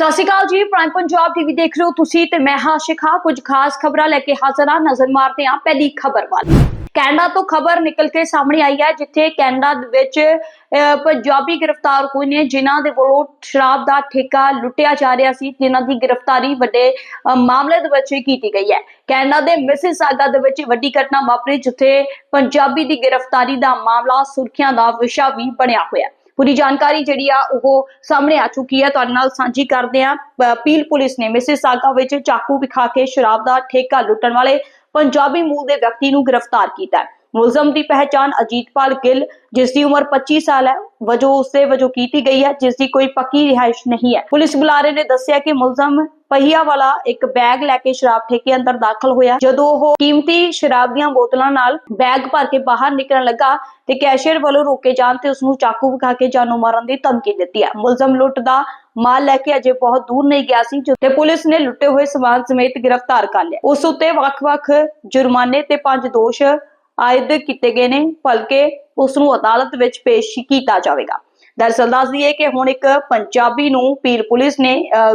ਸਤਿ ਸ਼੍ਰੀ ਅਕਾਲ ਜੀ prime Punjab TV ਦੇਖ ਰਹੇ ਹੋ ਤੁਸੀਂ ਤੇ ਮੈਂ ਹਾਂ ਸ਼ਿਖਾ ਕੁਝ ਖਾਸ ਖਬਰਾਂ ਲੈ ਕੇ ਹਾਜ਼ਰ ਹਾਂ, ਨਜ਼ਰ ਮਾਰਦੇ ਹਾਂ ਪਹਿਲੀ ਖਬਰ ਵੱਲ। ਕੈਨੇਡਾ ਤੋਂ ਖਬਰ ਨਿਕਲ ਕੇ ਸਾਹਮਣੇ ਆਈ ਹੈ, ਜਿੱਥੇ ਕੈਨੇਡਾ ਦੇ ਵਿੱਚ ਪੰਜਾਬੀ ਗ੍ਰਿਫਤਾਰ ਹੋਏ ਨੇ, ਜਿਨ੍ਹਾਂ ਦੇ ਵੱਲੋਂ ਸ਼ਰਾਬ ਦਾ ਠੇਕਾ ਲੁੱਟਿਆ ਜਾ ਰਿਹਾ ਸੀ, ਜਿਨ੍ਹਾਂ ਦੀ ਗ੍ਰਿਫਤਾਰੀ ਵੱਡੇ ਮਾਮਲੇ ਦੇ ਵਿੱਚ ਕੀਤੀ ਗਈ ਹੈ। ਕੈਨੇਡਾ ਦੇ ਮਿਸਿਸਾਗਾ ਦੇ ਵਿੱਚ ਵੱਡੀ ਘਟਨਾ ਵਾਪਰੀ, ਜਿੱਥੇ ਪੰਜਾਬੀ ਦੀ ਗ੍ਰਿਫਤਾਰੀ ਦਾ ਮਾਮਲਾ ਸੁਰਖੀਆਂ ਦਾ ਵਿਸ਼ਾ ਵੀ ਬਣਿਆ ਹੋਇਆ ਹੈ। ਪੂਰੀ ਜਾਣਕਾਰੀ ਜਿਹੜੀ ਆ ਉਹ ਸਾਹਮਣੇ ਆ ਚੁੱਕੀ ਹੈ ਤੁਹਾਡੇ ਨਾਲ ਸਾਂਝੀ ਕਰਦੇ ਆ। ਪੀਲ ਪੁਲਿਸ ਨੇ ਮਿਸਿਸਾਗਾ ਵਿੱਚ ਚਾਕੂ ਵਿਖਾ ਕੇ ਸ਼ਰਾਬ ਦਾ ਠੇਕਾ ਲੁੱਟਣ ਵਾਲੇ ਪੰਜਾਬੀ ਮੂਲ ਦੇ ਵਿਅਕਤੀ ਨੂੰ ਗ੍ਰਿਫਤਾਰ ਕੀਤਾ ਹੈ। ਮੁਲਜ਼ਮ ਦੀ ਪਹਿਚਾਣ ਅਜੀਤਪਾਲ ਗਿੱਲ, ਜਿਸ ਦੀ ਉਮਰ 25 ਸਾਲ ਹੈ, ਵਜੋਂ ਉਸੇ ਵਜੋਂ ਕੀਤੀ ਗਈ ਹੈ, ਜਿਸ ਦੀ ਕੋਈ ਪੱਕੀ ਰਿਹਾਇਸ਼ ਨਹੀਂ ਹੈ। ਪੁਲਿਸ ਬੁਲਾਰੇ ਨੇ ਦੱਸਿਆ ਕਿ ਮੁਲਜ਼ਮ ਪਹੀਆ ਵਾਲਾ ਇੱਕ ਬੈਗ ਲੈ ਕੇ ਸ਼ਰਾਬ ਠੇਕੇ ਅੰਦਰ ਦਾਖਲ ਹੋਇਆ। ਜਦੋਂ ਉਹ ਕੀਮਤੀ ਸ਼ਰਾਬ ਦੀਆਂ ਬੋਤਲਾਂ ਨਾਲ ਬੈਗ ਭਰ ਕੇ ਬਾਹਰ ਨਿਕਲਣ ਲੱਗਾ ਤੇ ਕੈਸ਼ੀਅਰ ਵੱਲੋਂ ਰੋਕੇ ਜਾਣ ਤੇ ਉਸ ਨੂੰ ਚਾਕੂ ਵਿਖਾ ਕੇ ਜਾਨੋਂ ਮਾਰਨ ਦੀ ਧਮਕੀ ਦਿੱਤੀ ਹੈ। ਮੁਲਜ਼ਮ ਲੁੱਟ ਦਾ ਮਾਲ ਲੈ ਕੇ ਅਜੇ ਬਹੁਤ ਦੂਰ ਨਹੀਂ ਗਿਆ ਸੀ ਤੇ ਪੁਲਿਸ ਨੇ ਲੁੱਟੇ ਹੋਏ ਸਮਾਨ ਸਮੇਤ ਗ੍ਰਿਫਤਾਰ ਕਰ ਲਿਆ। ਉਸ ਉੱਤੇ ਵੱਖ-ਵੱਖ ਜੁਰਮਾਨੇ ਤੇ ਪੰਜ ਦੋਸ਼ ਆਇਦ ਕੀਤੇ ਗਏ ਨੇ ਭਲਕੇ ਉਸ ਨੂੰ ਅਦਾਲਤ ਵਿੱਚ ਪੇਸ਼ ਕੀਤਾ ਜਾਵੇਗਾ। ਦਰਅਸਲ ਦੱਸ ਦਈਏ ਕਿ ਹੁਣ ਇੱਕ ਪੰਜਾਬੀ ਨੂੰ ਪੀਰ ਪੁਲਿਸ ਨੇ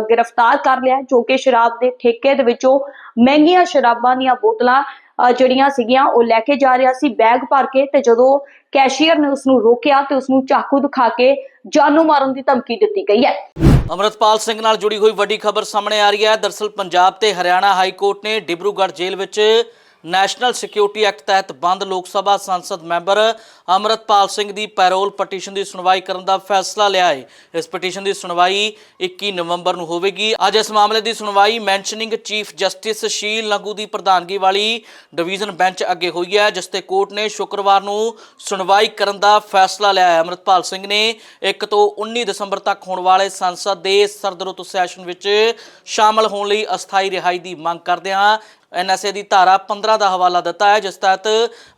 ਗ੍ਰਿਫਤਾਰ ਕਰ ਲਿਆ, ਜੋ ਕਿ ਸ਼ਰਾਬ ਦੇ ਠੇਕੇ ਦੇ ਵਿੱਚੋਂ ਮਹਿੰਗੀਆਂ ਸ਼ਰਾਬਾਂ ਦੀਆਂ ਬੋਤਲਾਂ ਜਿਹੜੀਆਂ ਸੀਗੀਆਂ, ਉਹ ਲੈ ਕੇ ਜਾ ਰਿਹਾ ਸੀ ਬੈਗ ਭਰ ਕੇ ਤੇ ਜਦੋਂ ਕੈਸ਼ੀਅਰ ਨੇ ਉਸ ਨੂੰ ਰੋਕਿਆ ਤੇ ਉਸ ਨੂੰ ਚਾਕੂ ਦਿਖਾ ਕੇ ਜਾਨੂ ਮਾਰਨ ਦੀ ਧਮਕੀ ਦਿੱਤੀ ਗਈ ਹੈ। ਅਮਰਤਪਾਲ ਸਿੰਘ ਨਾਲ ਜੁੜੀ ਹੋਈ ਵੱਡੀ ਖਬਰ ਸਾਹਮਣੇ ਆ ਰਹੀ ਹੈ। ਦਰਸਲ ਪੰਜਾਬ ਤੇ ਹਰਿਆਣਾ ਹਾਈ ਕੋਰਟ ਨੇ ਡਿਬਰੂਗੜ੍ਹ ਜੇਲ੍ਹ ਵਿੱਚ ਨੈਸ਼ਨਲ ਸਿਕਿਉਰਿਟੀ ਐਕਟ ਤਹਿਤ ਬੰਦ ਲੋਕ ਸਭਾ ਸੰਸਦ ਮੈਂਬਰ ਅਮਰਤਪਾਲ ਸਿੰਘ ਦੀ ਪੈਰੋਲ ਪਟੀਸ਼ਨ ਦੀ ਸੁਣਵਾਈ ਕਰਨ ਦਾ ਫੈਸਲਾ ਲਿਆ ਹੈ ਇਸ ਪਟੀਸ਼ਨ ਦੀ ਸੁਣਵਾਈ 21 ਨਵੰਬਰ ਨੂੰ ਹੋਵੇਗੀ। ਅੱਜ ਇਸ ਮਾਮਲੇ ਦੀ ਸੁਣਵਾਈ mentioning chief justice Sheel Nagu ਦੀ ਪ੍ਰਧਾਨਗੀ ਵਾਲੀ ਡਿਵੀਜ਼ਨ ਬੈਂਚ ਅੱਗੇ ਹੋਈ ਹੈ, ਜਿਸ ਤੇ ਕੋਰਟ ਨੇ ਸ਼ੁੱਕਰਵਾਰ ਨੂੰ ਸੁਣਵਾਈ ਕਰਨ ਦਾ ਫੈਸਲਾ ਲਿਆ ਹੈ। ਅਮਰਤਪਾਲ ਸਿੰਘ ਨੇ 1 ਤੋਂ 19 ਦਸੰਬਰ ਤੱਕ ਹੋਣ ਵਾਲੇ ਸੰਸਦ ਦੇ ਸਰਦਰੁੱਤ ਸੈਸ਼ਨ ਵਿੱਚ ਸ਼ਾਮਲ ਹੋਣ ਲਈ ਅਸਥਾਈ ਰਿਹਾਈ ਦੀ ਮੰਗ ਕਰਦਿਆਂ ਐਨਐਸਏ ਦੀ ਧਾਰਾ 15 ਦਾ ਹਵਾਲਾ ਦਿੱਤਾ ਹੈ, ਜਿਸ ਤਹਿਤ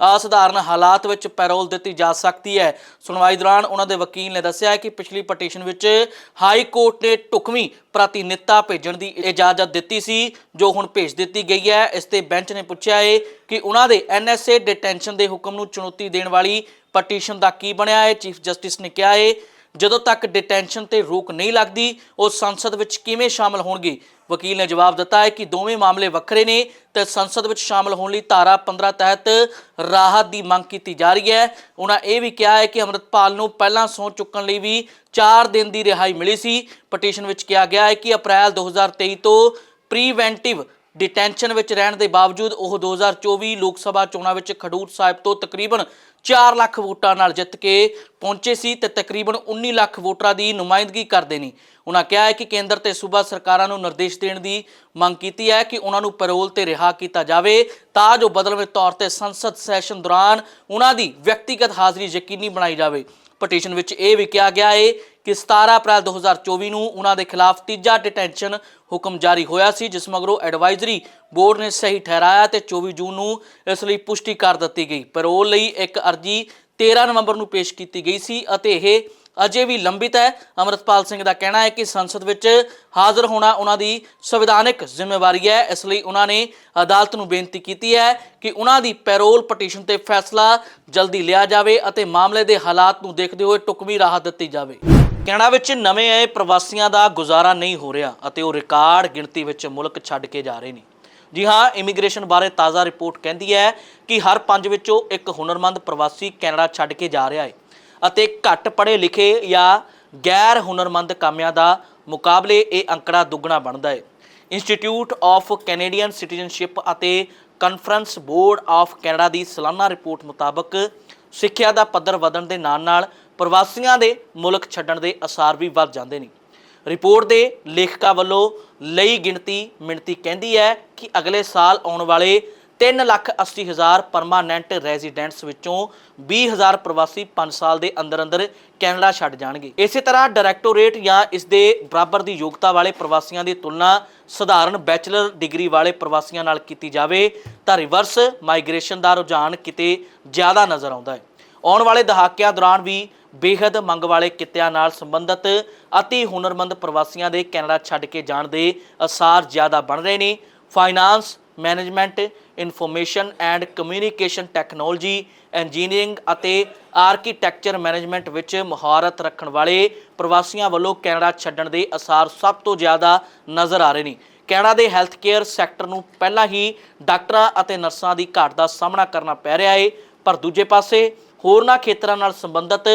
ਅਸਧਾਰਨ ਹਾਲਾਤ ਵਿੱਚ ਪੈਰੋਲ ਦਿੱਤੀ ਜਾ ਸਕਦੀ ਹੈ। ਸੁਣਵਾਈ ਦੌਰਾਨ ਉਹਨਾਂ ਦੇ ਵਕੀਲ ਨੇ ਦੱਸਿਆ ਹੈ ਕਿ ਪਿਛਲੀ ਪਟੀਸ਼ਨ ਵਿੱਚ ਹਾਈ ਕੋਰਟ ਨੇ ਢੁਕਵੀਂ ਪ੍ਰਤੀਨਿਧਤਾ ਭੇਜਣ ਦੀ ਇਜਾਜ਼ਤ ਦਿੱਤੀ ਸੀ, ਜੋ ਹੁਣ ਭੇਜ ਦਿੱਤੀ ਗਈ ਹੈ। ਇਸ ਤੇ ਬੈਂਚ ਨੇ ਪੁੱਛਿਆ ਹੈ ਕਿ ਉਹਨਾਂ ਦੇ ਐਨਐਸਏ ਡਿਟੈਂਸ਼ਨ ਦੇ ਹੁਕਮ ਨੂੰ ਚੁਣੌਤੀ ਦੇਣ ਵਾਲੀ ਪਟੀਸ਼ਨ ਦਾ ਕੀ ਬਣਿਆ ਹੈ ਚੀਫ ਜਸਟਿਸ ਨੇ ਕਿਹਾ ਹੈ ਜਦੋਂ ਤੱਕ ਡਿਟੈਂਸ਼ਨ ਤੇ ਰੋਕ ਨਹੀਂ ਲੱਗਦੀ, ਉਹ ਸੰਸਦ ਵਿੱਚ ਕਿਵੇਂ ਸ਼ਾਮਲ ਹੋਣਗੇ? ਵਕੀਲ ਨੇ ਜਵਾਬ ਦਿੱਤਾ ਹੈ ਕਿ ਦੋਵੇਂ ਮਾਮਲੇ ਵੱਖਰੇ ਨੇ ਤੇ ਸੰਸਦ ਵਿੱਚ ਸ਼ਾਮਲ ਹੋਣ ਲਈ ਧਾਰਾ 15 ਤਹਿਤ ਰਾਹਤ ਦੀ ਮੰਗ ਕੀਤੀ ਜਾ ਰਹੀ ਹੈ। ਉਹਨਾਂ ਇਹ ਵੀ ਕਿਹਾ ਹੈ ਕਿ ਅੰਮ੍ਰਿਤਪਾਲ ਨੂੰ ਪਹਿਲਾਂ ਸਹੁੰ ਚੁੱਕਣ ਲਈ ਵੀ 4 ਦਿਨ ਦੀ ਰਿਹਾਈ ਮਿਲੀ ਸੀ। ਪਟੀਸ਼ਨ ਵਿੱਚ ਕਿਹਾ ਗਿਆ ਹੈ ਕਿ ਅਪ੍ਰੈਲ 2023 ਤੋਂ ਪ੍ਰੀਵੈਂਟਿਵ ਡਿਟੈਂਸ਼ਨ ਵਿੱਚ ਰਹਿਣ ਦੇ ਬਾਵਜੂਦ ਉਹ 2024 ਲੋਕ ਸਭਾ ਚੋਣਾਂ ਵਿੱਚ ਖਡੂਰ ਸਾਹਿਬ ਤੋਂ ਤਕਰੀਬਨ 4 ਲੱਖ ਵੋਟਾਂ ਨਾਲ ਜਿੱਤ ਕੇ ਪਹੁੰਚੇ ਸੀ ਤੇ ਤਕਰੀਬਨ 19 ਲੱਖ ਵੋਟਰਾਂ ਦੀ ਨੁਮਾਇੰਦਗੀ ਕਰਦੇ ਨੇ। ਉਹਨਾਂ ਕਿਹਾ ਹੈ ਕਿ ਕੇਂਦਰ ਤੇ ਸੂਬਾ ਸਰਕਾਰਾਂ ਨੂੰ ਨਿਰਦੇਸ਼ ਦੇਣ ਦੀ ਮੰਗ ਕੀਤੀ ਹੈ ਕਿ ਉਹਨਾਂ ਨੂੰ ਪੈਰੋਲ ਤੇ ਰਿਹਾ ਕੀਤਾ ਜਾਵੇ ਤਾਂ ਜੋ ਬਦਲਵੇਂ ਤੌਰ ਤੇ ਸੰਸਦ ਸੈਸ਼ਨ ਦੌਰਾਨ ਉਹਨਾਂ ਦੀ ਵਿਅਕਤੀਗਤ ਹਾਜ਼ਰੀ ਯਕੀਨੀ ਬਣਾਈ ਜਾਵੇ। ਪਟੀਸ਼ਨ ਵਿੱਚ ਇਹ ਵੀ ਕਿਹਾ ਗਿਆ ਹੈ ਕਿ 17 ਅਪ੍ਰੈਲ 2024 ਨੂੰ ਉਹਨਾਂ ਦੇ ਖਿਲਾਫ ਤੀਜਾ ਡਿਟੈਂਸ਼ਨ ਹੁਕਮ ਜਾਰੀ ਹੋਇਆ ਸੀ, ਜਿਸ ਮਗਰੋਂ ਐਡਵਾਈਜ਼ਰੀ ਬੋਰਡ ਨੇ ਸਹੀ ਠਹਿਰਾਇਆ ਤੇ 24 ਜੂਨ ਨੂੰ ਇਸ ਲਈ ਪੁਸ਼ਟੀ ਕਰ ਦਿੱਤੀ ਗਈ। ਪੈਰੋਲ ਲਈ ਇੱਕ ਅਰਜੀ 13 ਨਵੰਬਰ ਨੂੰ ਪੇਸ਼ ਕੀਤੀ ਗਈ ਸੀ ਅਤੇ ਇਹ ਅਜੇ ਵੀ ਲੰਬਿਤ ਹੈ। ਅਮਰਤਪਾਲ ਸਿੰਘ ਦਾ ਕਹਿਣਾ ਹੈ ਕਿ ਸੰਸਦ ਵਿੱਚ ਹਾਜ਼ਰ ਹੋਣਾ ਉਹਨਾਂ ਦੀ ਸੰਵਿਧਾਨਿਕ ਜ਼ਿੰਮੇਵਾਰੀ ਹੈ। ਇਸ ਲਈ ਉਹਨਾਂ ਨੇ ਅਦਾਲਤ ਨੂੰ ਬੇਨਤੀ ਕੀਤੀ ਹੈ ਕਿ ਉਹਨਾਂ ਦੀ ਪੈਰੋਲ ਪਟੀਸ਼ਨ ਤੇ ਫੈਸਲਾ ਜਲਦੀ ਲਿਆ ਜਾਵੇ ਅਤੇ ਮਾਮਲੇ ਦੇ ਹਾਲਾਤ ਨੂੰ ਦੇਖਦੇ ਹੋਏ ਟੁਕਵੀਂ ਰਾਹਤ ਦਿੱਤੀ ਜਾਵੇ। ਕੈਨੇਡਾ ਵਿੱਚ ਨਵੇਂ ਆਏ ਪ੍ਰਵਾਸੀਆਂ ਦਾ ਗੁਜ਼ਾਰਾ ਨਹੀਂ ਹੋ ਰਿਹਾ ਅਤੇ ਉਹ ਰਿਕਾਰਡ ਗਿਣਤੀ ਵਿੱਚ ਮੁਲਕ ਛੱਡ ਕੇ ਜਾ ਰਹੇ ਨੇ। ਜੀ ਹਾਂ, ਇਮੀਗ੍ਰੇਸ਼ਨ ਬਾਰੇ ਤਾਜ਼ਾ ਰਿਪੋਰਟ ਕਹਿੰਦੀ ਹੈ ਕਿ ਹਰ ਪੰਜ ਵਿੱਚੋਂ ਇੱਕ ਹੁਨਰਮੰਦ ਪ੍ਰਵਾਸੀ ਕੈਨੇਡਾ ਛੱਡ ਕੇ ਜਾ ਰਿਹਾ ਹੈ। ਅਤੇ ਘੱਟ ਪੜ੍ਹੇ ਲਿਖੇ ਜਾਂ ਗੈਰ ਹੁਨਰਮੰਦ ਕਾਮਿਆਂ ਦਾ ਮੁਕਾਬਲੇ ਇਹ ਅੰਕੜਾ ਦੁੱਗਣਾ ਬਣਦਾ ਹੈ। ਇੰਸਟੀਚਿਊਟ ਆਫ ਕੈਨੇਡੀਅਨ ਸਿਟੀਜ਼ਨਸ਼ਿਪ ਅਤੇ ਕਾਨਫਰੰਸ ਬੋਰਡ ਆਫ ਕੈਨੇਡਾ ਦੀ ਸਾਲਾਨਾ ਰਿਪੋਰਟ ਮੁਤਾਬਕ ਸਿੱਖਿਆ ਦਾ ਪੱਧਰ ਵਧਣ ਦੇ ਨਾਲ-ਨਾਲ ਪ੍ਰਵਾਸੀਆਂ ਦੇ ਮੁਲਕ ਛੱਡਣ ਦੇ ਅਸਾਰ ਵੀ ਵੱਧ ਜਾਂਦੇ ਨੇ। ਰਿਪੋਰਟ ਦੇ ਲੇਖਕਾਂ ਵੱਲੋਂ ਲਈ ਗਿਣਤੀ ਮਿਣਤੀ ਕਹਿੰਦੀ ਹੈ ਕਿ ਅਗਲੇ ਸਾਲ ਆਉਣ ਵਾਲੇ 3 ਲੱਖ 80 ਹਜ਼ਾਰ ਪਰਮਾਨੈਂਟ ਰੈਜ਼ੀਡੈਂਟਸ ਵਿੱਚੋਂ 20 ਹਜ਼ਾਰ ਪ੍ਰਵਾਸੀ 5 ਸਾਲ ਦੇ ਅੰਦਰ ਅੰਦਰ ਕੈਨੇਡਾ ਛੱਡ ਜਾਣਗੇ। ਇਸੇ ਤਰ੍ਹਾਂ ਡਾਇਰੈਕਟੋਰੇਟ ਜਾਂ ਇਸ ਦੇ ਬਰਾਬਰ ਦੀ ਯੋਗਤਾ ਵਾਲੇ ਪ੍ਰਵਾਸੀਆਂ ਦੀ ਤੁਲਨਾ ਸਧਾਰਨ ਬੈਚਲਰ ਡਿਗਰੀ ਵਾਲੇ ਪ੍ਰਵਾਸੀਆਂ ਨਾਲ ਕੀਤੀ ਜਾਵੇ ਤਾਂ ਰਿਵਰਸ ਮਾਈਗ੍ਰੇਸ਼ਨ ਦਾ ਰੁਝਾਨ ਕਿਤੇ ਜ਼ਿਆਦਾ ਨਜ਼ਰ ਆਉਂਦਾ ਹੈ। ਆਉਣ ਵਾਲੇ ਦਹਾਕਿਆਂ ਦੌਰਾਨ ਵੀ ਬੇਹੱਦ ਮੰਗ ਵਾਲੇ ਕਿੱਤਿਆਂ ਨਾਲ ਸੰਬੰਧਿਤ ਅਤੀ ਹੁਨਰਮੰਦ ਪ੍ਰਵਾਸੀਆਂ ਦੇ ਕੈਨੇਡਾ ਛੱਡ ਕੇ ਜਾਣ ਦੇ ਅਸਾਰ ਜ਼ਿਆਦਾ ਬਣ ਰਹੇ ਨੇ। Finance management information and communication technology engineering ਅਤੇ ਆਰਕੀਟੈਕਚਰ ਮੈਨੇਜਮੈਂਟ ਵਿੱਚ ਮਹਾਰਤ ਰੱਖਣ ਵਾਲੇ ਪ੍ਰਵਾਸੀਆਂ ਵੱਲੋਂ ਕੈਨੇਡਾ ਛੱਡਣ ਦੇ ਅਸਾਰ ਸਭ ਤੋਂ ਜ਼ਿਆਦਾ ਨਜ਼ਰ ਆ ਰਹੇ ਨੇ। ਕੈਨੇਡਾ ਦੇ ਹੈਲਥ ਕੇਅਰ ਸੈਕਟਰ ਨੂੰ ਪਹਿਲਾਂ ਹੀ ਡਾਕਟਰਾਂ ਅਤੇ ਨਰਸਾਂ ਦੀ ਘਾਟ ਦਾ ਸਾਹਮਣਾ ਕਰਨਾ ਪੈ ਰਿਹਾ ਹੈ ਪਰ ਦੂਜੇ ਪਾਸੇ ਹੋਰਨਾਂ ਖੇਤਰਾਂ ਨਾਲ ਸੰਬੰਧਿਤ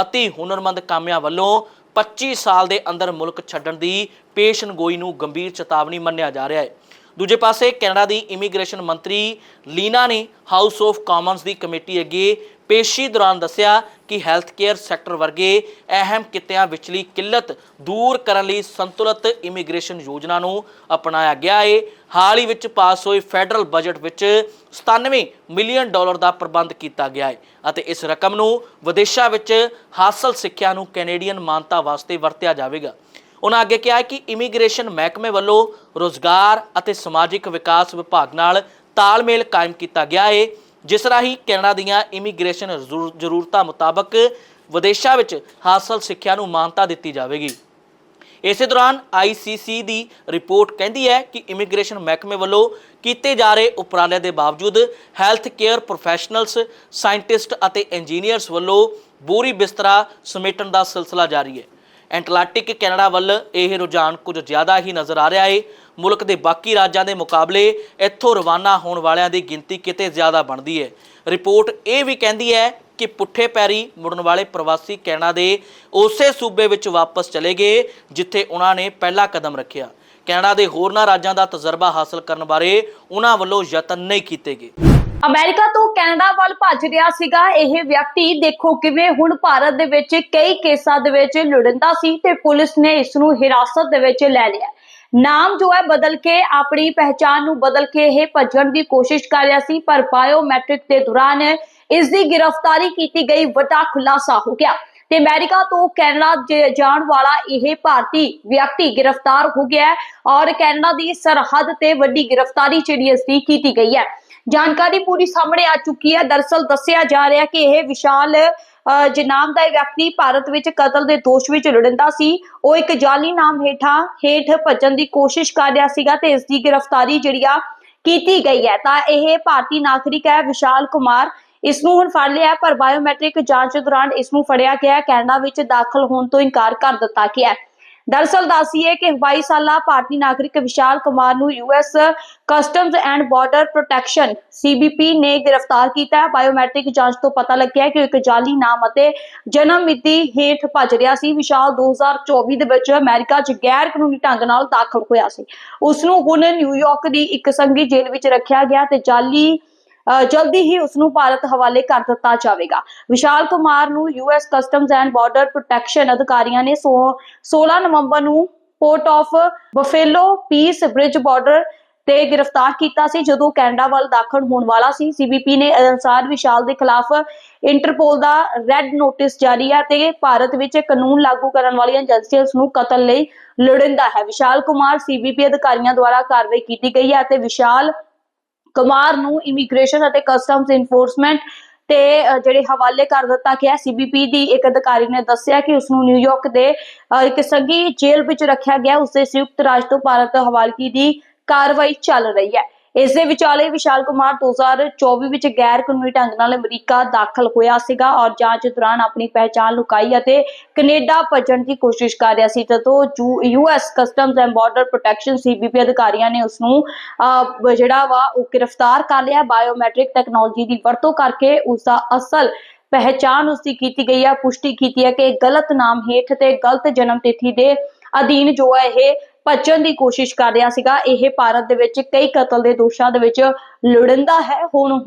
ਅਤੀ ਹੁਨਰਮੰਦ ਕਾਮਿਆਂ ਵੱਲੋਂ 25 ਸਾਲ ਦੇ ਅੰਦਰ ਮੁਲਕ ਛੱਡਣ ਦੀ ਪੇਸ਼ਨਗੋਈ ਨੂੰ ਗੰਭੀਰ ਚੇਤਾਵਨੀ ਮੰਨਿਆ ਜਾ ਰਿਹਾ ਹੈ ਦੂਜੇ ਪਾਸੇ ਕੈਨੇਡਾ ਦੀ ਇਮੀਗ੍ਰੇਸ਼ਨ ਮੰਤਰੀ ਲੀਨਾ ਨੇ ਹਾਊਸ ਆਫ ਕਾਮਨਸ ਦੀ ਕਮੇਟੀ ਅੱਗੇ ਪੇਸ਼ੀ ਦੌਰਾਨ ਦੱਸਿਆ ਕਿ ਹੈਲਥ ਕੇਅਰ ਸੈਕਟਰ ਵਰਗੇ ਅਹਿਮ ਕਿੱਤਿਆਂ ਵਿਚਲੀ ਕਿੱਲਤ ਦੂਰ ਕਰਨ ਲਈ ਸੰਤੁਲਿਤ ਇਮੀਗ੍ਰੇਸ਼ਨ ਯੋਜਨਾ ਨੂੰ ਅਪਣਾਇਆ ਗਿਆ ਹੈ ਹਾਲ ਹੀ ਵਿੱਚ ਪਾਸ ਹੋਏ ਫੈਡਰਲ ਬਜਟ ਵਿੱਚ 97 ਮਿਲੀਅਨ ਡਾਲਰ ਦਾ ਪ੍ਰਬੰਧ ਕੀਤਾ ਗਿਆ ਹੈ ਅਤੇ ਇਸ ਰਕਮ ਨੂੰ ਵਿਦੇਸ਼ਾਂ ਵਿੱਚ ਹਾਸਲ ਸਿੱਖਿਆ ਨੂੰ ਕੈਨੇਡੀਅਨ ਮਾਨਤਾ ਵਾਸਤੇ ਵਰਤਿਆ ਜਾਵੇਗਾ। ਉਹਨਾਂ ਅੱਗੇ ਕਿਹਾ ਕਿ ਇਮੀਗ੍ਰੇਸ਼ਨ ਮਹਿਕਮੇ ਵੱਲੋਂ ਰੋਜ਼ਗਾਰ ਅਤੇ ਸਮਾਜਿਕ ਵਿਕਾਸ ਵਿਭਾਗ ਨਾਲ ਤਾਲਮੇਲ ਕਾਇਮ ਕੀਤਾ ਗਿਆ ਹੈ ਜਿਸ ਰਾਹੀਂ ਕੈਨੇਡਾ ਦੀਆਂ ਇਮੀਗ੍ਰੇਸ਼ਨ ਜ਼ਰੂ- ਜ਼ਰੂਰਤਾਂ ਮੁਤਾਬਕ ਵਿਦੇਸ਼ਾਂ ਵਿੱਚ ਹਾਸਲ ਸਿੱਖਿਆ ਨੂੰ ਮਾਨਤਾ ਦਿੱਤੀ ਜਾਵੇਗੀ। ਇਸੇ ਦੌਰਾਨ ਆਈਸੀਸੀ ਦੀ ਰਿਪੋਰਟ ਕਹਿੰਦੀ ਹੈ ਕਿ ਇਮੀਗ੍ਰੇਸ਼ਨ ਮਹਿਕਮੇ ਵੱਲੋਂ ਕੀਤੇ ਜਾ ਰਹੇ ਉਪਰਾਲਿਆਂ ਦੇ ਬਾਵਜੂਦ ਹੈਲਥ ਕੇਅਰ ਪ੍ਰੋਫੈਸ਼ਨਲਸ, ਸਾਇੰਟਿਸਟ ਅਤੇ ਇੰਜੀਨੀਅਰਸ ਵੱਲੋਂ ਬੋਰੀ ਬਿਸਤਰਾ ਸਮੇਟਣ ਦਾ ਸਿਲਸਿਲਾ ਜਾਰੀ ਹੈ। ਐਂਟਲਾਂਟਿਕ ਕੈਨੇਡਾ ਵੱਲ ਇਹ ਰੁਝਾਨ ਕੁਝ ਜ਼ਿਆਦਾ ਹੀ ਨਜ਼ਰ ਆ ਰਿਹਾ ਹੈ ਮੁਲਕ ਦੇ ਬਾਕੀ ਰਾਜਾਂ ਦੇ ਮੁਕਾਬਲੇ ਇੱਥੋਂ ਰਵਾਨਾ ਹੋਣ ਵਾਲਿਆਂ ਦੀ ਗਿਣਤੀ ਕਿਤੇ ਜ਼ਿਆਦਾ ਬਣਦੀ ਹੈ ਰਿਪੋਰਟ ਇਹ ਵੀ ਕਹਿੰਦੀ ਹੈ ਕਿ ਪੁੱਠੇ ਪੈਰੀ ਮੁੜਨ ਵਾਲੇ ਪ੍ਰਵਾਸੀ ਕੈਨੇਡਾ ਦੇ ਉਸੇ ਸੂਬੇ ਵਿੱਚ ਵਾਪਸ ਚਲੇ ਗਏ, ਜਿੱਥੇ ਉਹਨਾਂ ਨੇ ਪਹਿਲਾ ਕਦਮ ਰੱਖਿਆ। ਕੈਨੇਡਾ ਦੇ ਹੋਰਨਾਂ ਰਾਜਾਂ ਦਾ ਤਜਰਬਾ ਹਾਸਲ ਕਰਨ ਬਾਰੇ ਉਹਨਾਂ ਵੱਲੋਂ ਯਤਨ ਨਹੀਂ ਕੀਤੇ ਗਏ। ਅਮਰੀਕਾ ਤੋਂ ਕੈਨੇਡਾ ਵੱਲ ਭੱਜ ਰਿਹਾ ਸੀਗਾ। ਇਹ ਵਿਅਕਤੀ, ਦੇਖੋ ਕਿਵੇਂ ਹੁਣ ਭਾਰਤ ਦੇ ਵਿੱਚ ਕਈ ਕੇਸਾਂ ਦੇ ਵਿੱਚ ਲੁੜਿੰਦਾ ਸੀ ਤੇ ਪੁਲਿਸ ਨੇ ਇਸ ਨੂੰ ਹਿਰਾਸਤ ਦੇ ਵਿੱਚ ਲੈ ਲਿਆ। ਨਾਮ ਜੋ ਹੈ ਬਦਲ ਕੇ, ਆਪਣੀ ਪਹਿਚਾਣ ਨੂੰ ਬਦਲ ਕੇ ਇਹ ਭੱਜਣ ਦੀ ਕੋਸ਼ਿਸ਼ ਕਰ ਰਿਹਾ ਸੀ, ਪਰ ਬਾਇਓਮੈਟ੍ਰਿਕ ਦੇ ਦੌਰਾਨ ਇਸ ਦੀ ਗ੍ਰਿਫਤਾਰੀ ਕੀਤੀ ਗਈ, ਵੱਡਾ ਖੁਲਾਸਾ ਹੋ ਗਿਆ। ਤੇ ਅਮਰੀਕਾ ਤੋਂ ਕੈਨੇਡਾ ਜਾਣ ਵਾਲਾ ਇਹ ਭਾਰਤੀ ਵਿਅਕਤੀ ਗ੍ਰਿਫਤਾਰ ਹੋ ਗਿਆ ਹੈ ਔਰ ਕੈਨੇਡਾ ਦੀ ਸਰਹੱਦ ਤੇ ਵੱਡੀ ਗ੍ਰਿਫਤਾਰੀ ਜਿਹੜੀ ਇਸ ਦੀ ਕੀਤੀ ਗਈ ਹੈ। ਜਾਣਕਾਰੀ ਪੂਰੀ ਸਾਹਮਣੇ ਆ ਚੁੱਕੀ ਹੈ। ਦਰਸਲ ਦੱਸਿਆ ਜਾ ਰਿਹਾ ਕਿ ਇਹ ਵਿਸ਼ਾਲ ਜਨਾਮ ਦਾ ਇਹ ਵਿਅਕਤੀ ਭਾਰਤ ਵਿੱਚ ਕਤਲ ਦੇ ਦੋਸ਼ ਵਿੱਚ ਲੜਿੰਦਾ ਸੀ। ਉਹ ਇੱਕ ਜਾਲੀ ਨਾਮ ਹੇਠਾਂ, ਹੇਠ ਭੱਜਣ ਦੀ ਕੋਸ਼ਿਸ਼ ਕਰ ਰਿਹਾ ਸੀਗਾ ਤੇ ਇਸ ਦੀ ਗ੍ਰਿਫਤਾਰੀ ਜਿਹੜੀ ਆ ਕੀਤੀ ਗਈ ਹੈ। ਤਾਂ ਇਹ ਭਾਰਤੀ ਨਾਗਰਿਕ ਹੈ ਵਿਸ਼ਾਲ ਕੁਮਾਰ। ਇਸ ਨੂੰ ਹੁਣ ਫੜ ਲਿਆ, ਪਰ ਬਾਇਓਮੈਟ੍ਰਿਕ ਜਾਂਚ ਦੌਰਾਨ ਇਸ ਨੂੰ ਫੜਿਆ ਗਿਆ, ਕੈਨੇਡਾ ਵਿੱਚ ਦਾਖਲ ਹੋਣ ਤੋਂ ਇਨਕਾਰ ਕਰ ਦਿੱਤਾ ਗਿਆ। ਦਰਸਲ ਦੱਸੀਏ ਕਿ 22 ਸਾਲਾ ਭਾਰਤੀ ਨਾਗਰਿਕ ਵਿਸ਼ਾਲ ਕੁਮਾਰ ਨੂੰ US Customs and Border Protection CBP ਨੇ ਗ੍ਰਿਫਤਾਰ ਕੀਤਾ। ਹੈ ਬਾਇਓਮੈਟ੍ਰਿਕ ਜਾਂਚ ਤੋਂ ਪਤਾ ਲੱਗਿਆ ਕਿ ਇੱਕ ਜਾਲੀ ਨਾਮ ਅਤੇ ਜਨਮ ਮਿਤੀ ਹੇਠ ਭੱਜ ਰਿਹਾ ਸੀ। ਵਿਸ਼ਾਲ 2024 ਦੇ ਵਿੱਚ ਅਮਰੀਕਾ 'ਚ ਗੈਰ ਕਾਨੂੰਨੀ ਢੰਗ ਨਾਲ ਦਾਖਲ ਹੋਇਆ ਸੀ। ਉਸ ਨੂੰ ਹੁਣ ਨਿਊਯਾਰਕ ਦੀ ਇੱਕ ਸੰਘੀ ਜੇਲ੍ਹ ਵਿੱਚ ਰੱਖਿਆ ਗਿਆ ਤੇ ਜਾਲੀ ਜਲਦੀ ਹੀ ਉਸ ਨੂੰ ਭਾਰਤ ਹਵਾਲੇ ਕਰ ਦਿੱਤਾ ਜਾਵੇਗਾ। ਵਿਸ਼ਾਲ ਕੁਮਾਰ ਨੂੰ US Customs and Border Protection ਅਧਿਕਾਰੀਆਂ ਨੇ 16 ਨਵੰਬਰ ਨੂੰ Port of Buffalo Peace Bridge border ਤੇ ਗ੍ਰਿਫਤਾਰ ਕੀਤਾ ਸੀ, ਜਦੋਂ ਕੈਨੇਡਾ ਵੱਲ ਦਾਖਲ ਹੋਣ ਵਾਲਾ ਸੀ। ਸੀਬੀਪੀ ਨੇ ਅਨਸਾਰ ਵਿਸ਼ਾਲ ਦੇ ਖਿਲਾਫ ਇੰਟਰਪੋਲ ਦਾ ਰੈੱਡ ਨੋਟਿਸ ਜਾਰੀ ਹੈ ਤੇ ਭਾਰਤ ਵਿੱਚ ਕਾਨੂੰਨ ਲਾਗੂ ਕਰਨ ਵਾਲੀਆਂ ਏਜੰਸੀਆਂ ਉਸ ਨੂੰ ਕਤਲ ਲਈ ਲੋੜਿੰਦਾ ਹੈ। ਵਿਸ਼ਾਲ ਕੁਮਾਰ ਸੀਬੀਪੀ ਅਧਿਕਾਰੀਆਂ ਦੁਆਰਾ ਕਾਰਵਾਈ ਕੀਤੀ ਗਈ ਹੈ ਤੇ ਵਿਸ਼ਾਲ ਕੁਮਾਰ ਨੂੰ ਇਮੀਗ੍ਰੇਸ਼ਨ ਅਤੇ ਕਸਟਮਸ ਇਨਫੋਰਸਮੈਂਟ ਤੇ ਜਿਹੜੇ ਹਵਾਲੇ ਕਰ ਦਿੱਤਾ ਗਿਆ ਸੀਬੀਪੀ ਦੀ ਇੱਕ ਅਧਿਕਾਰੀ ਨੇ ਦੱਸਿਆ ਕਿ ਉਸ ਨੂੰ ਨਿਊਯਾਰਕ ਦੇ ਅ, ਇੱਕ ਸੰਘੀ ਜੇਲ੍ਹ ਵਿੱਚ ਰੱਖਿਆ ਗਿਆ। ਉਸ ਦੇ ਸੰਯੁਕਤ ਰਾਜ ਤੋਂ ਭਾਰਤ ਹਵਾਲਗੀ ਦੀ ਕਾਰਵਾਈ ਚੱਲ ਰਹੀ ਹੈ। ਇਸ ਦੇ ਵਿਚਾਲੇ ਵਿਸ਼ਾਲ ਕੁਮਾਰ 2024 ਵਿੱਚ ਗੈਰ ਕਾਨੂੰਨੀ ਢੰਗ ਨਾਲ ਅਮਰੀਕਾ ਦਾਖਲ ਹੋਇਆ ਸੀਗਾ ਔਰ ਜਾਂਚ ਦੌਰਾਨ ਆਪਣੀ ਪਹਿਚਾਣ ਲੁਕਾਈ ਅਤੇ ਕੈਨੇਡਾ ਭੱਜਣ ਦੀ ਕੋਸ਼ਿਸ਼ ਕਰ ਰਿਹਾ ਸੀ। ਜਦੋਂ US Customs and Border Protection CBP ਅਧਿਕਾਰੀਆਂ ਨੇ ਉਸ ਨੂੰ ਅਹ, ਜਿਹੜਾ ਵਾ ਉਹ ਗ੍ਰਿਫਤਾਰ ਕਰ ਲਿਆ। ਬਾਇਓਮੈਟ੍ਰਿਕ ਟੈਕਨੋਲੋਜੀ ਦੀ ਵਰਤੋਂ ਕਰਕੇ ਉਸ ਦਾ ਅਸਲ ਪਹਿਚਾਣ ਉਸ ਦੀ ਕੀਤੀ ਗਈ ਹੈ ਪੁਸ਼ਟੀ ਕੀਤੀ ਹੈ ਕਿ ਗਲਤ ਨਾਮ ਹੇਠ ਤੇ ਗਲਤ ਜਨਮ ਤਿਥੀ ਦੇ ਅਧੀਨ ਜੋ ਹੈ ਇਹ ਭੱਜਣ ਦੀ ਕੋਸ਼ਿਸ਼ ਕਰ ਰਿਹਾ ਸੀਗਾ। ਇਹ ਭਾਰਤ ਦੇ ਵਿੱਚ ਕਈ ਕਤਲ ਦੇ ਦੋਸ਼ਾਂ ਦੇ ਵਿੱਚ ਲੁੜਿੰਦਾ ਹੈ। ਹੁਣ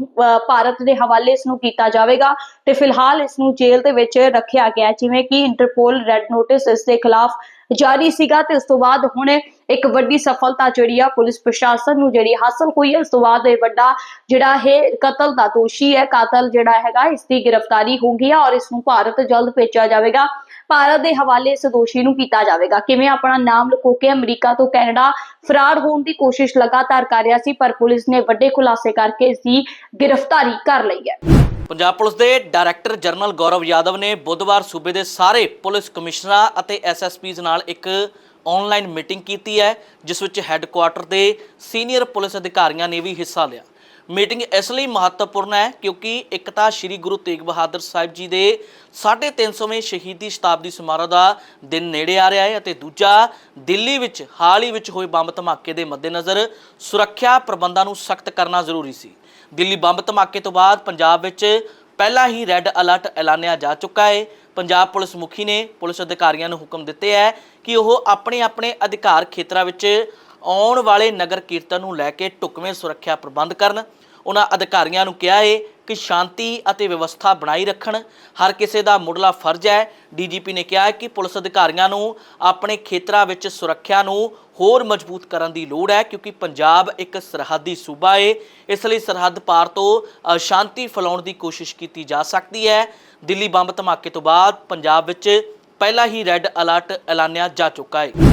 ਭਾਰਤ ਦੇ ਹਵਾਲੇ ਇਸ ਨੂੰ ਕੀਤਾ ਜਾਵੇਗਾ ਤੇ ਫਿਲਹਾਲ ਇਸ ਨੂੰ ਜੇਲ੍ਹ ਦੇ ਵਿੱਚ ਰੱਖਿਆ ਗਿਆ ਜਿਵੇਂ ਕਿ ਇੰਟਰਪੋਲ ਰੈੱਡ ਨੋਟਿਸ ਇਸ ਦੇ ਖਿਲਾਫ ਜਾਰੀ ਸੀਗਾ ਤੇ ਉਸ ਤੋਂ ਬਾਅਦ ਹੁਣ ਇੱਕ ਵੱਡੀ ਸਫਲਤਾ ਜਿਹੜੀ ਆ ਪੁਲਿਸ ਪ੍ਰਸ਼ਾਸਨ ਨੂੰ ਜਿਹੜੀ ਹਾਸਲ ਹੋਈ ਹੈ। ਉਸ ਤੋਂ ਬਾਅਦ ਇਹ ਵੱਡਾ ਜਿਹੜਾ ਇਹ ਕਤਲ ਦਾ ਦੋਸ਼ੀ ਹੈ, ਕਾਤਲ ਜਿਹੜਾ ਹੈਗਾ, ਇਸ ਦੀ ਗ੍ਰਿਫਤਾਰੀ ਹੋ ਗਈ ਹੈ ਔਰ ਇਸ ਨੂੰ ਭਾਰਤ ਜਲਦ ਭੇਜਿਆ ਜਾਵੇਗਾ। ਭਾਰਤ ਦੇ ਹਵਾਲੇ ਇਸ ਦੋਸ਼ੀ ਨੂੰ ਕੀਤਾ ਜਾਵੇਗਾ। ਕਿਵੇਂ ਆਪਣਾ ਨਾਮ ਲੁਕੋ ਕੇ ਅਮਰੀਕਾ ਤੋਂ ਕੈਨੇਡਾ ਫਰਾਰ ਹੋਣ ਦੀ ਕੋਸ਼ਿਸ਼ ਲਗਾਤਾਰ ਕਰ ਰਿਹਾ ਸੀ, ਪਰ ਪੁਲਿਸ ਨੇ ਵੱਡੇ ਖੁਲਾਸੇ ਕਰਕੇ ਇਸ ਦੀ ਗ੍ਰਿਫਤਾਰੀ ਕਰ ਲਈ ਹੈ। ਪੰਜਾਬ ਪੁਲਿਸ ਦੇ ਡਾਇਰੈਕਟਰ ਜਨਰਲ ਗੌਰਵ ਯਾਦਵ ਨੇ ਬੁੱਧਵਾਰ ਸੂਬੇ ਦੇ ਸਾਰੇ ਪੁਲਿਸ ਕਮਿਸ਼ਨਰਾਂ ਅਤੇ ਐਸਐਸਪੀਜ਼ ਨਾਲ ਇੱਕ ਆਨਲਾਈਨ ਮੀਟਿੰਗ ਕੀਤੀ ਹੈ, ਜਿਸ ਵਿੱਚ ਹੈੱਡਕੁਆਟਰ ਦੇ ਸੀਨੀਅਰ ਪੁਲਿਸ ਅਧਿਕਾਰੀਆਂ ਨੇ ਵੀ ਹਿੱਸਾ ਲਿਆ। ਮੀਟਿੰਗ ਇਸ ਲਈ ਮਹੱਤਵਪੂਰਨ ਹੈ ਕਿਉਂਕਿ ਇੱਕ ਤਾਂ ਸ੍ਰੀ ਗੁਰੂ ਤੇਗ ਬਹਾਦਰ ਸਾਹਿਬ ਜੀ ਦੇ 350ਵੇਂ ਸ਼ਹੀਦੀ ਸ਼ਤਾਬਦੀ ਸਮਾਰੋਹ ਦਾ ਦਿਨ ਨੇੜੇ ਆ ਰਿਹਾ ਹੈ ਅਤੇ ਦੂਜਾ ਦਿੱਲੀ ਵਿੱਚ, ਹਾਲ ਹੀ ਵਿੱਚ ਹੋਏ ਬੰਬ ਧਮਾਕੇ ਦੇ ਮੱਦੇਨਜ਼ਰ ਸੁਰੱਖਿਆ ਪ੍ਰਬੰਧਾਂ ਨੂੰ ਸਖਤ ਕਰਨਾ ਜ਼ਰੂਰੀ ਸੀ। ਦਿੱਲੀ ਬੰਬ ਧਮਾਕੇ ਤੋਂ ਬਾਅਦ ਪੰਜਾਬ ਵਿੱਚ ਪਹਿਲਾਂ ਹੀ ਰੈੱਡ ਅਲਰਟ ਐਲਾਨਿਆ ਜਾ ਚੁੱਕਾ ਹੈ। ਪੰਜਾਬ ਪੁਲਿਸ ਮੁਖੀ ਨੇ ਪੁਲਿਸ ਅਧਿਕਾਰੀਆਂ ਨੂੰ ਹੁਕਮ ਦਿੱਤੇ ਹੈ ਕਿ ਉਹ ਆਪਣੇ ਆਪਣੇ ਅਧਿਕਾਰ ਖੇਤਰਾਂ ਵਿੱਚ ਆਉਣ ਵਾਲੇ ਨਗਰ ਕੀਰਤਨ ਨੂੰ ਲੈ ਕੇ ਢੁਕਵੇਂ ਸੁਰੱਖਿਆ ਪ੍ਰਬੰਧ ਕਰਨ। ਉਹਨਾਂ ਅਧਿਕਾਰੀਆਂ ਨੂੰ ਕਿਹਾ ਹੈ ਕਿ ਸ਼ਾਂਤੀ ਅਤੇ ਵਿਵਸਥਾ ਬਣਾਈ ਰੱਖਣ। ਹਰ ਕਿਸੇ ਦਾ ਮੁੱਢਲਾ ਫਰਜ਼ ਹੈ। ਡੀਜੀਪੀ ਨੇ ਕਿਹਾ ਕਿ ਪੁਲਿਸ ਅਧਿਕਾਰੀਆਂ ਨੂੰ ਆਪਣੇ ਖੇਤਰਾਂ ਵਿੱਚ ਸੁਰੱਖਿਆ ਨੂੰ ਹੋਰ ਮਜ਼ਬੂਤ ਕਰਨ ਦੀ ਲੋੜ ਹੈ ਕਿਉਂਕਿ ਪੰਜਾਬ ਇੱਕ ਸਰਹੱਦੀ ਸੂਬਾ ਹੈ ਇਸ ਲਈ ਸਰਹੱਦ ਪਾਰ ਤੋਂ ਸ਼ਾਂਤੀ ਫੈਲਾਉਣ ਦੀ ਕੋਸ਼ਿਸ਼ ਕੀਤੀ ਜਾ ਸਕਦੀ ਹੈ। ਦਿੱਲੀ ਬੰਬ ਧਮਾਕੇ ਤੋਂ ਬਾਅਦ ਪੰਜਾਬ ਵਿੱਚ ਪਹਿਲਾਂ ਹੀ ਰੈੱਡ ਅਲਰਟ ਐਲਾਨਿਆ ਜਾ ਚੁੱਕਾ ਹੈ